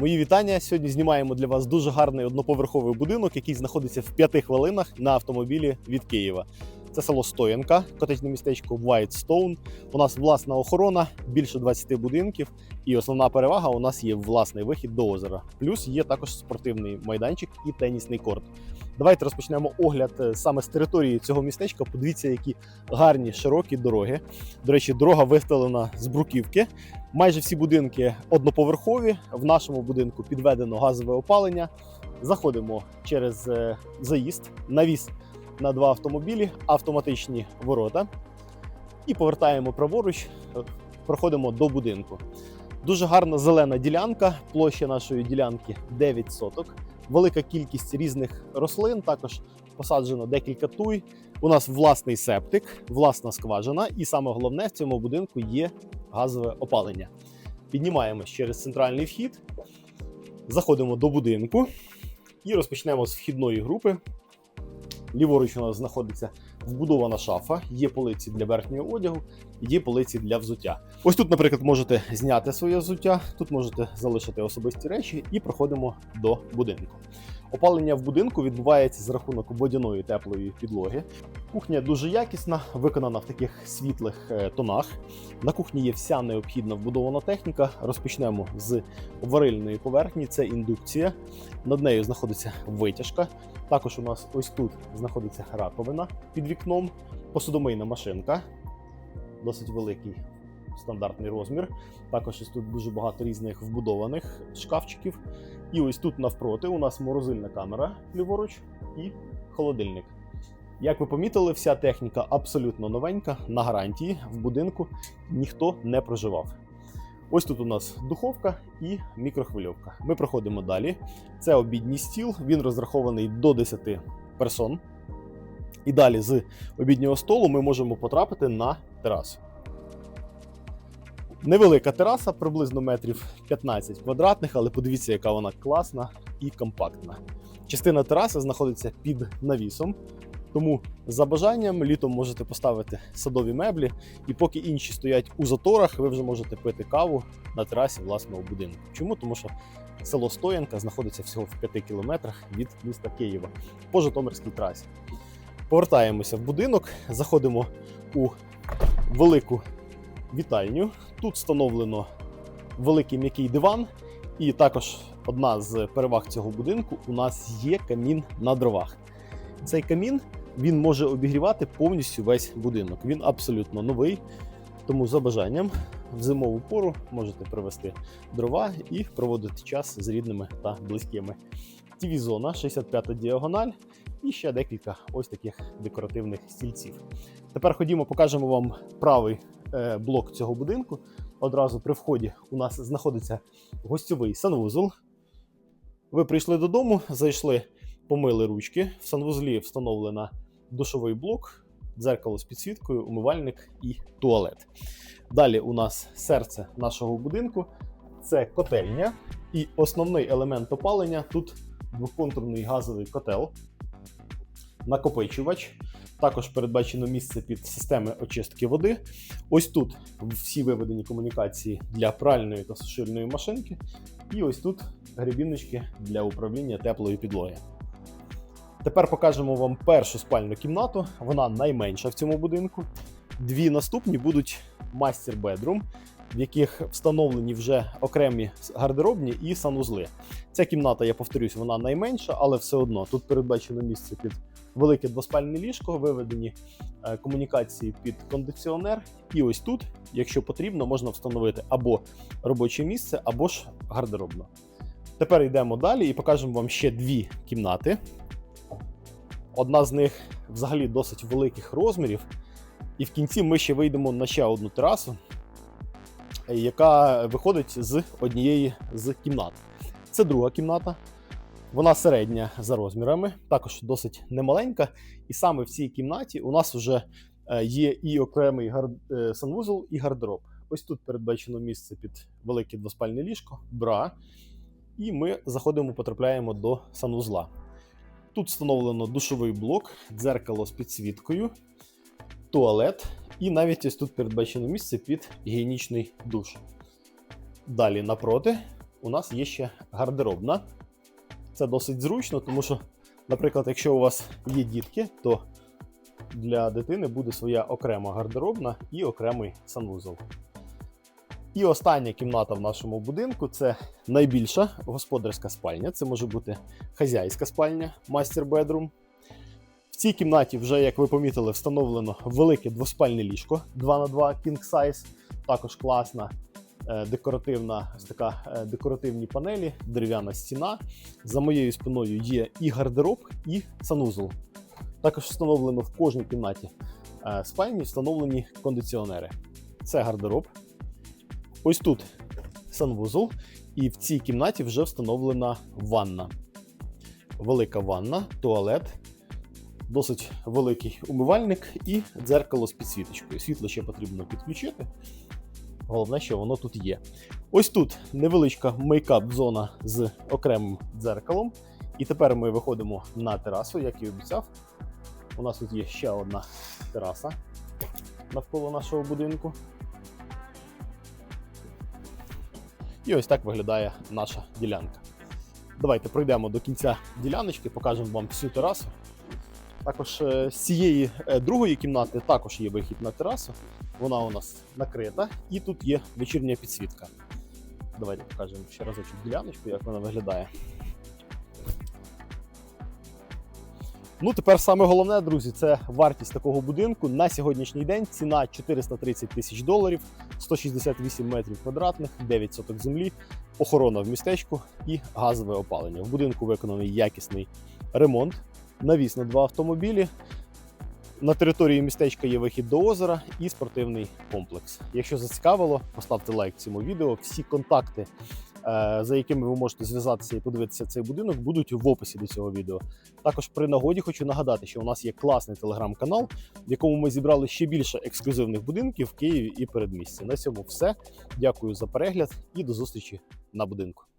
Мої вітання. Сьогодні знімаємо для вас дуже гарний одноповерховий будинок, який знаходиться в п'яти хвилинах на автомобілі від Києва. Це село Стоянка, котечне містечко Whitestone. У нас власна охорона, більше 20 будинків, і основна перевага у нас є власний вихід до озера. Плюс є також спортивний майданчик і тенісний корт. Давайте розпочнемо огляд е, саме з території цього містечка. Подивіться, які гарні широкі дороги. До речі, дорога виставлена з бруківки. Майже всі будинки одноповерхові. В нашому будинку підведено газове опалення. Заходимо через е, заїзд, навіс на два автомобілі, автоматичні ворота. І повертаємо праворуч, е, проходимо до будинку. Дуже гарна зелена ділянка. Площа нашої ділянки 9 соток. Велика кількість різних рослин. Також посаджено декілька туй. У нас власний септик, власна скважина, і саме головне в цьому будинку є газове опалення. Піднімаємось через центральний вхід, заходимо до будинку і розпочнемо з вхідної групи. Ліворуч у нас знаходиться вбудована шафа, є полиці для верхнього одягу, є полиці для взуття. Ось тут, наприклад, можете зняти своє взуття, тут можете залишити особисті речі і проходимо до будинку. Опалення в будинку відбувається за рахунок водяної теплої підлоги. Кухня дуже якісна, виконана в таких світлих е, тонах. На кухні є вся необхідна вбудована техніка. Розпочнемо з варильної поверхні. Це індукція. Над нею знаходиться витяжка. Також у нас ось тут знаходиться раковина під вікном, посудомийна машинка, досить великий стандартний розмір. Також ось тут дуже багато різних вбудованих шкафчиків. І ось тут навпроти у нас морозильна камера ліворуч і холодильник. Як ви помітили, вся техніка абсолютно новенька, на гарантії в будинку ніхто не проживав. Ось тут у нас духовка і мікрохвильовка. Ми проходимо далі. Це обідній стіл, він розрахований до 10 персон. І далі з обіднього столу ми можемо потрапити на терасу. Невелика тераса, приблизно метрів 15 квадратних, але подивіться, яка вона класна і компактна. Частина тераси знаходиться під навісом, тому за бажанням літом можете поставити садові меблі, і поки інші стоять у заторах, ви вже можете пити каву на терасі власного будинку. Чому? Тому що село Стоянка знаходиться всього в 5 кілометрах від міста Києва по Житомирській трасі. Повертаємося в будинок, заходимо у велику вітальню. Тут встановлено великий м'який диван, і також одна з переваг цього будинку у нас є камін на дровах. Цей камін він може обігрівати повністю весь будинок. Він абсолютно новий. Тому за бажанням в зимову пору можете привезти дрова і проводити час з рідними та близькими. TV-зона, 65 діагональ і ще декілька ось таких декоративних стільців. Тепер ходімо, покажемо вам правий блок цього будинку. Одразу при вході у нас знаходиться гостьовий санвузол. Ви прийшли додому, зайшли, помили ручки. В санвузлі встановлена душовий блок, дзеркало з підсвіткою, умивальник і туалет. Далі у нас серце нашого будинку це котельня. І основний елемент опалення тут двоконтурний газовий котел, накопичувач. Також передбачено місце під системи очистки води. Ось тут всі виведені комунікації для пральної та сушильної машинки. І ось тут гребіннички для управління теплої підлоги. Тепер покажемо вам першу спальну кімнату. Вона найменша в цьому будинку. Дві наступні будуть мастер-бедрум, в яких встановлені вже окремі гардеробні і санузли. Ця кімната, я повторюсь, вона найменша, але все одно тут передбачено місце під велике двоспальне ліжко, виведені е, комунікації під кондиціонер. І ось тут, якщо потрібно, можна встановити або робоче місце, або ж гардеробну. Тепер йдемо далі і покажемо вам ще дві кімнати. Одна з них взагалі досить великих розмірів. І в кінці ми ще вийдемо на ще одну терасу, яка виходить з однієї з кімнат. Це друга кімната. Вона середня за розмірами, також досить немаленька. І саме в цій кімнаті у нас вже е, є і окремий гар... е, санвузол, і гардероб. Ось тут передбачено місце під велике двоспальне ліжко, бра. І ми заходимо, потрапляємо до санвузла. Тут встановлено душовий блок, дзеркало з підсвіткою, туалет, і навіть ось тут передбачено місце під гігієнічний душ. Далі напроти у нас є ще гардеробна. Це досить зручно, тому що, наприклад, якщо у вас є дітки, то для дитини буде своя окрема гардеробна і окремий санвузол. І остання кімната в нашому будинку це найбільша господарська спальня. Це може бути хазяйська спальня, мастер бедрум. В цій кімнаті вже, як ви помітили, встановлено велике двоспальне ліжко 2 на 2 king size. Також класна е, декоративна, така е, декоративні панелі, дерев'яна стіна. За моєю спиною є і гардероб, і санузол. Також встановлено в кожній кімнаті е, спальні встановлені кондиціонери. Це гардероб. Ось тут санвузол, і в цій кімнаті вже встановлена ванна. Велика ванна, туалет, досить великий умивальник і дзеркало з підсвіточкою. Світло ще потрібно підключити. Головне, що воно тут є. Ось тут невеличка мейкап-зона з окремим дзеркалом. І тепер ми виходимо на терасу, як і обіцяв. У нас тут є ще одна тераса навколо нашого будинку. І ось так виглядає наша ділянка. Давайте пройдемо до кінця діляночки, покажемо вам всю терасу. Також е, з цієї е, другої кімнати також є вихід на терасу. Вона у нас накрита, і тут є вечірня підсвітка. Давайте покажемо ще разочок діляночку, як вона виглядає. Ну, тепер саме головне, друзі, це вартість такого будинку. На сьогоднішній день ціна 430 тисяч доларів, 168 метрів квадратних, 9 соток землі, охорона в містечку і газове опалення. В будинку виконаний якісний ремонт, навіс на два автомобілі. На території містечка є вихід до озера і спортивний комплекс. Якщо зацікавило, поставте лайк цьому відео. Всі контакти, е, за якими ви можете зв'язатися і подивитися цей будинок, будуть в описі до цього відео. Також при нагоді хочу нагадати, що у нас є класний телеграм-канал, в якому ми зібрали ще більше ексклюзивних будинків в Києві і передмісті. На цьому все. Дякую за перегляд і до зустрічі на будинку.